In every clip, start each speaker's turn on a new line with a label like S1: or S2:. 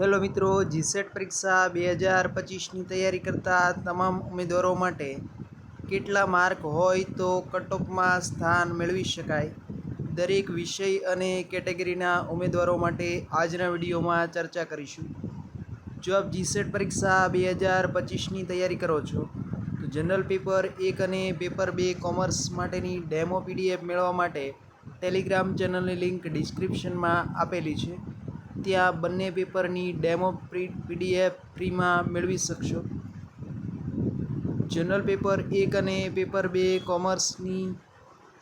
S1: Hello મિત્રો, GSET પરીક્ષા બે હજાર પચીસની તૈયારી કરતા તમામ ઉમેદવારો માટે કેટલા માર્ક હોય તો કટઓફમાં સ્થાન મેળવી શકાય. દરેક વિષય અને કેટેગરીના ઉમેદવારો માટે આજના વિડીયોમાં ચર્ચા કરીશું. જો આપ જીસેટ પરીક્ષા બે હજાર પચીસની તૈયારી કરો છો, તો જનરલ પેપર એક અને પેપર બે કોમર્સ માટેની ડેમો પીડીએફ મેળવવા માટે ટેલિગ્રામ ચેનલની લિંક ડિસ્ક્રિપ્શનમાં આપેલી છે. ત્યાં બંને પેપરની ડેમો પીડીએફ ફ્રીમાં મેળવી શકશો. જનરલ પેપર એક અને પેપર બે કોમર્સની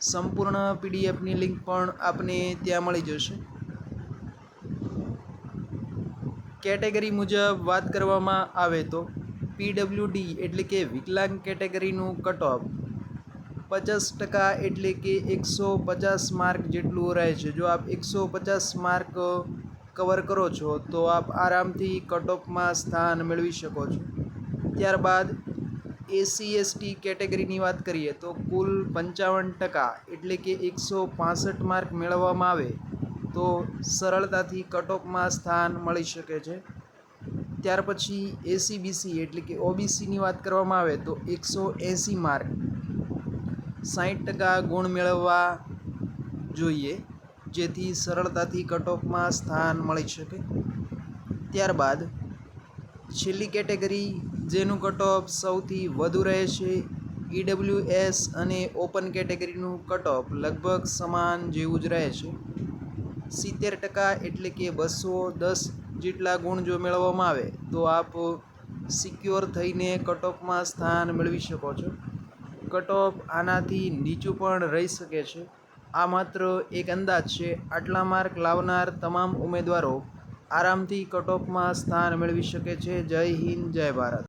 S1: સંપૂર્ણ પીડીએફની લિંક પણ આપને ત્યાં મળી જશે. કેટેગરી મુજબ વાત કરવામાં આવે તો પીડબ્લ્યુડી એટલે કે વિકલાંગ કેટેગરીનું કટ પચાસ ટકા એટલે કે એકસો પચાસ માર્ક જેટલું રહે છે. જો આપ એકસો પચાસ માર્ક કવર કરો છો, તો આપ આરામથી કટઓફમાં સ્થાન મેળવી શકો છો. ત્યારબાદ એસસી એસટી કેટેગરીની વાત કરીએ, તો કુલ પંચાવન ટકા એટલે કે એકસો પાસઠ માર્ક મેળવવામાં આવે, તો સરળતાથી કટઓફમાં સ્થાન મળી શકે છે. ત્યાર પછી એસી બીસી એટલે કે ઓબીસીની વાત કરવામાં આવે, તો એકસો એંસી માર્ક. સાઠ ટકા ગુણ મેળવવા જોઈએ. જેથી સરળતાથી કટઓફમાં સ્થાન મળી શકે. ત્યારબાદ, છેલ્લી કેટેગરી, જેનું કટઓફ સૌથી વધુ રહે છે ઈડબ્લ્યુએસ અને ઓપન કેટેગરીનું કટઓફ લગભગ સમાન જેવું જ રહે છે. સિત્તેર ટકા એટલે કે બસો દસ જેટલા ગુણ જો મેળવવામાં આવે, તો આપ સિક્યોર થઈને કટઓફમાં સ્થાન મેળવી શકો છો. કટઓફ આનાથી નીચું પણ રહી શકે છે. આ માત્ર એક અંદાજ છે. આટલા માર્ક લાવનાર તમામ ઉમેદવારો આરામથી કટઓફમાં સ્થાન મેળવી શકે છે. જય હિન્દ, જય ભારત.